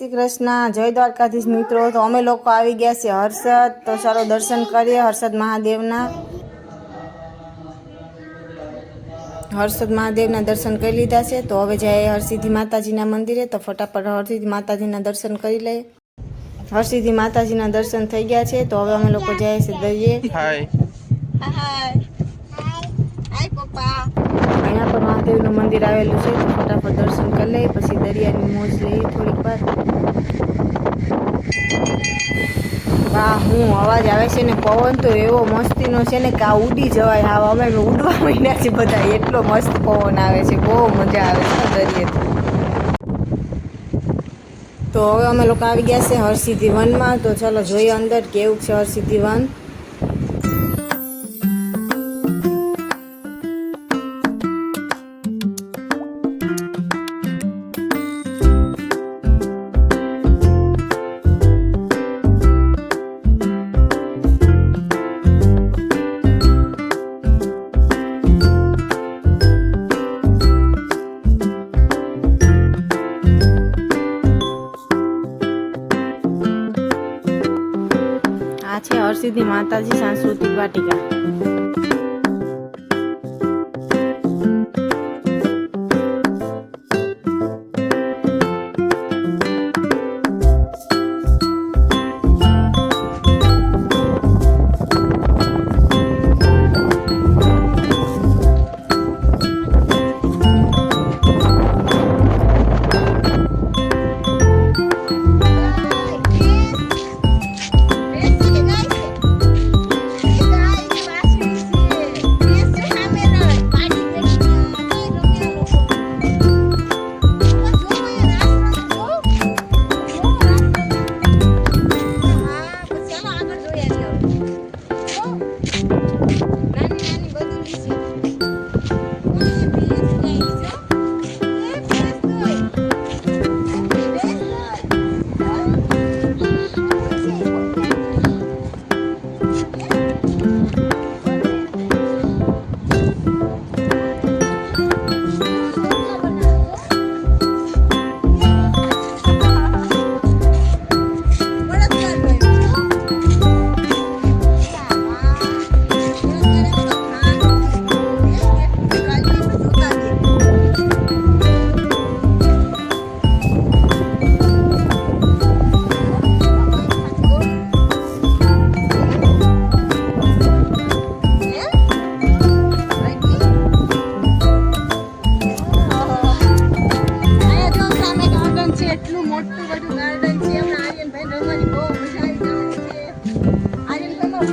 શ્રી કૃષ્ણ જય દ્વારકાધીશ મિત્રો. તો અમે લોકો આવી ગયા છે હર્ષદ. તો ચાલો દર્શન કરીએ હર્ષદ મહાદેવના. હર્ષદ મહાદેવના દર્શન કરી લીધા છે. તો હવે જાય હરસિદ્ધિ માતાજીના મંદિરે. તો ફટાફટ હરસિદ્ધિ માતાજીના દર્શન કરી લઈએ. હરસિદ્ધિ માતાજીના દર્શન થઈ ગયા છે. તો હવે અમે લોકો જાય છે દરિયે. હાય અહીંયા પર મહાદેવનું મંદિર આવેલું છે, તો ફટાફટ દર્શન કરી લઈએ, પછી દરિયાની મોજ લઈએ થોડીક વાર. વાહ, હું અવાજ આવે છે ને પવન તો એવો મસ્તીનો છે ને કે આ ઉડી જવાય, હા, અમે ઉડવા માંડ્યા છે બધા, એટલો મસ્ત પવન આવે છે, બહુ મજા આવે છે દરિયે તો હવે અમે લોકો આવી ગયા છે હરસિદ્ધિ વનમાં તો ચાલો જોઈએ અંદર કેવું છે હરસિદ્ધિ વન આ છે હરસિદ્ધિ માતાજી સાંસ્કૃતિક વાટિકા.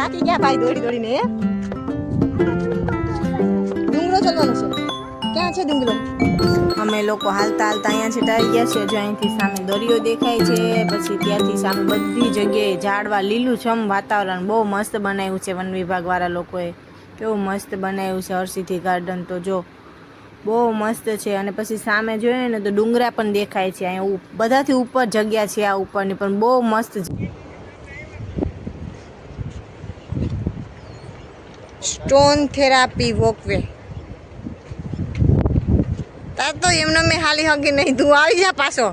થાકી ગયા ભાઈ દોડી દોડીને. ડુંગરો ચડવાનો છે. ક્યાં છે ડુંગરો? અમે લોકો હાલતા હાલતા અહીંયા છે ટાઈ ગયા છે, જો અહીંથી સામે દરિયો દેખાય છે, પછી ત્યાંથી સામે બધી જગ્યાએ ઝાડવા, લીલુંછમ વાતાવરણ બહુ મસ્ત બનાવ્યું છે, વન વિભાગવાળા લોકોએ. કેવું મસ્ત બનાવ્યું છે, હરસિદ્ધિ ગાર્ડન તો જો. બહુ મસ્ત છે, અને પછી સામે જોઈએ ને તો ડુંગરા પણ દેખાય છે, અહીંયા બધાથી ઉપર જગ્યા છે આ ઉપરની, પણ બહુ મસ્ત છે સ્ટોન થેરાપી વોકવે તાર તો એમનો મેં હાલી હગી નહીં. તું આવી જા પાછો.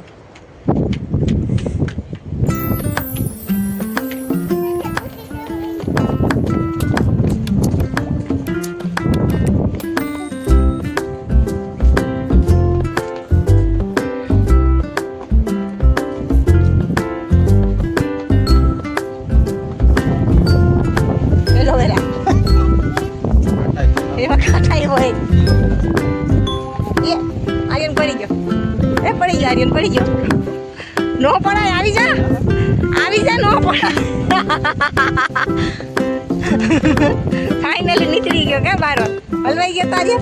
આર્યન પડી ગયો. એ પડી ગયો, આર્યન પડી ગયો. નો પડાય, આવી જા. આવી જા, નો પડાય. ફાઇનલી નીકળી ગયો કે બાર? હલવાઈ ગયો તારે